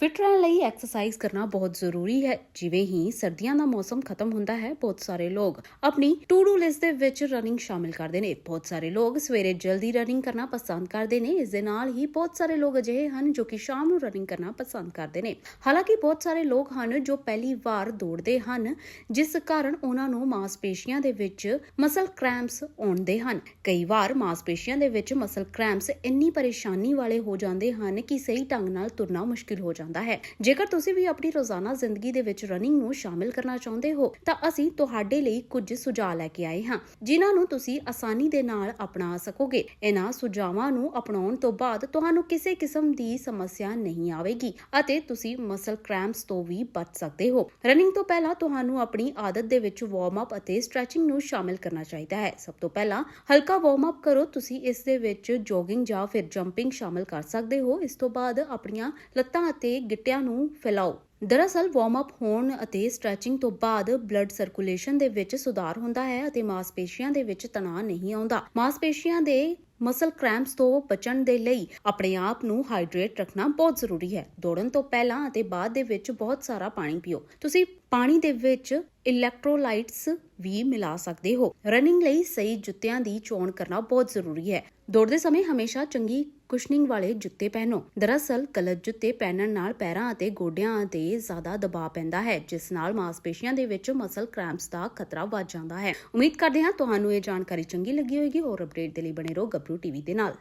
Fit ਰਹਿਣ ਲਈ exercise ਕਰਨਾ ਬਹੁਤ ਜ਼ਰੂਰੀ ਹੈ। ਜਿਵੇਂ ਹੀ ਸਰਦੀਆਂ ਦਾ ਮੌਸਮ ਖਤਮ ਹੁੰਦਾ ਹੈ, ਬਹੁਤ ਸਾਰੇ ਲੋਕ ਆਪਣੀ ਟੂ ਡੂ ਲਿਸਟ ਦੇ ਵਿੱਚ ਰਨਿੰਗ ਸ਼ਾਮਿਲ ਕਰਦੇ ਨੇ। ਬਹੁਤ ਸਾਰੇ ਲੋਕ ਸਵੇਰੇ ਜਲਦੀ ਰਨਿੰਗ ਕਰਨਾ ਪਸੰਦ ਕਰਦੇ ਨੇ। ਇਸ ਦੇ ਨਾਲ ਹੀ ਬਹੁਤ ਸਾਰੇ ਲੋਕ ਅਜਿਹੇ ਹਨ ਜੋ ਕਿ ਸ਼ਾਮ ਨੂੰ ਰਨਿੰਗ ਕਰਨਾ ਪਸੰਦ ਕਰਦੇ ਨੇ। ਹਾਲਾਂਕਿ ਬਹੁਤ ਸਾਰੇ ਲੋਕ ਹਨ ਜੋ ਪਹਿਲੀ ਵਾਰ ਦੌੜਦੇ ਹਨ, ਜਿਸ ਕਾਰਨ ਉਹਨਾਂ ਨੂੰ ਮਾਸਪੇਸ਼ੀਆਂ ਦੇ ਵਿੱਚ ਮਸਲ ਕ੍ਰੈਂਪਸ ਆਉਂਦੇ ਹਨ। ਕਈ ਵਾਰ ਮਾਸਪੇਸ਼ੀਆਂ ਦੇ ਵਿੱਚ ਮਸਲ ਕ੍ਰੈਂਪਸ ਇੰਨੀ ਪਰੇਸ਼ਾਨੀ ਵਾਲੇ ਹੋ ਜਾਂਦੇ ਹਨ ਕਿ ਸਹੀ ਢੰਗ ਨਾਲ ਤੁਰਨਾ ਮੁਸ਼ਕਿਲ ਹੋ ਜਾਂਦਾ ਹੈ। ਜੇਕਰ ਤੁਸੀਂ ਵੀ ਆਪਣੀ ਰੋਜ਼ਾਨਾ ਜ਼ਿੰਦਗੀ ਦੇ ਵਿੱਚ ਰਨਿੰਗ ਨੂੰ ਸ਼ਾਮਿਲ ਕਰਨਾ ਚਾਹੁੰਦੇ ਹੋ, ਤਾਂ ਅਸੀਂ ਤੁਹਾਡੇ ਲਈ ਕੁਝ ਸੁਝਾਅ ਲੈ ਕੇ ਆਏ ਹਾਂ, ਜਿਨ੍ਹਾਂ ਨੂੰ ਤੁਸੀਂ ਆਸਾਨੀ ਦੇ ਨਾਲ ਅਪਣਾ ਸਕੋਗੇ। ਇਹਨਾਂ ਸੁਝਾਵਾਂ ਨੂੰ ਅਪਣਾਉਣ ਤੋਂ ਬਾਅਦ ਤੁਹਾਨੂੰ ਕਿਸੇ ਕਿਸਮ ਦੀ ਸਮੱਸਿਆ ਨਹੀਂ ਆਵੇਗੀ ਅਤੇ ਤੁਸੀਂ ਮਸਲ ਕ੍ਰੈਂਪਸ ਤੋਂ ਵੀ ਬਚ ਸਕਦੇ ਹੋ। ਰਨਿੰਗ ਤੋਂ ਪਹਿਲਾਂ ਤੁਹਾਨੂੰ ਆਪਣੀ ਆਦਤ ਦੇ ਵਿੱਚ ਵਾਰਮ ਅਪ ਅਤੇ ਸਟ੍ਰੈਚਿੰਗ ਨੂੰ ਸ਼ਾਮਿਲ ਕਰਨਾ ਚਾਹੀਦਾ ਹੈ। ਸਭ ਤੋਂ ਪਹਿਲਾਂ ਹਲਕਾ ਵਾਰਮ ਅਪ ਕਰੋ, ਤੁਸੀਂ ਇਸ ਦੇ ਵਿੱਚ ਜੋਗਿੰਗ ਜਾਂ ਫਿਰ ਜੰਪਿੰਗ ਸ਼ਾਮਿਲ ਕਰ ਸਕਦੇ ਹੋ। ਇਸ ਤੋਂ ਬਾਅਦ ਆਪਣੀਆਂ ਲੱਤਾਂ ਅਤੇ ਗਿੱਟਿਆਂ ਨੂੰ ਫੈਲਾਓ। ਦਰਅਸਲ ਵਾਰਮ ਅਪ ਹੋਣ ਅਤੇ ਸਟ੍ਰੈਚਿੰਗ ਤੋਂ ਬਾਅਦ ਬਲੱਡ ਸਰਕੂਲੇਸ਼ਨ ਦੇ ਵਿੱਚ ਸੁਧਾਰ ਹੁੰਦਾ ਹੈ ਅਤੇ ਮਾਸਪੇਸ਼ੀਆਂ ਦੇ ਵਿੱਚ ਤਣਾਅ ਨਹੀਂ ਆਉਂਦਾ। ਮਾਸਪੇਸ਼ੀਆਂ ਦੇ ਮਸਲ ਕ੍ਰੈਂਪਸ ਤੋਂ ਬਚਣ ਦੇ ਲਈ ਆਪਣੇ ਆਪ ਨੂੰ ਹਾਈਡਰੇਟ ਰੱਖਣਾ ਬਹੁਤ ਜ਼ਰੂਰੀ ਹੈ। ਦੌੜਨ ਤੋਂ ਪਹਿਲਾਂ ਅਤੇ ਬਾਅਦ ਦੇ ਵਿੱਚ ਬਹੁਤ ਸਾਰਾ ਪਾਣੀ ਪੀਓ। ਤੁਸੀਂ ਪਾਣੀ ਦੇ ਵਿੱਚ ਇਲੈਕਟ੍ਰੋਲਾਈਟਸ ਵੀ ਮਿਲਾ ਸਕਦੇ ਹੋ। ਰਨਿੰਗ ਲਈ ਸਹੀ ਜੁੱਤਿਆਂ ਦੀ ਚੋਣ ਕਰਨਾ ਬਹੁਤ ਜ਼ਰੂਰੀ ਹੈ। ਦੌੜਦੇ ਸਮੇਂ ਹਮੇਸ਼ਾ ਚੰਗੀ ਕੁਸ਼ਨਿੰਗ ਵਾਲੇ ਜੁੱਤੇ ਪਹਿਨੋ। ਦਰਅਸਲ ਗਲਤ ਜੁੱਤੇ ਪਹਿਨਣ ਨਾਲ ਪੈਰਾਂ ਅਤੇ ਗੋਡਿਆਂ ਤੇ ਜ਼ਿਆਦਾ ਦਬਾਅ ਪੈਂਦਾ ਹੈ, ਜਿਸ ਨਾਲ ਮਾਸਪੇਸ਼ੀਆਂ ਦੇ ਵਿੱਚ ਮਸਲ ਕ੍ਰੈਂਪਸ ਦਾ ਖਤਰਾ ਵੱਧ ਜਾਂਦਾ ਹੈ। ਉਮੀਦ ਕਰਦੇ ਹਾਂ ਤੁਹਾਨੂੰ ਇਹ ਜਾਣਕਾਰੀ ਚੰਗੀ ਲੱਗੀ ਹੋਵੇਗੀ। ਹੋਰ ਅਪਡੇਟ ਦੇ ਲਈ ਬਣੇ ਰਹੋ ਗੱਭਰੂ ਟੀਵੀ ਦੇ ਨਾਲ।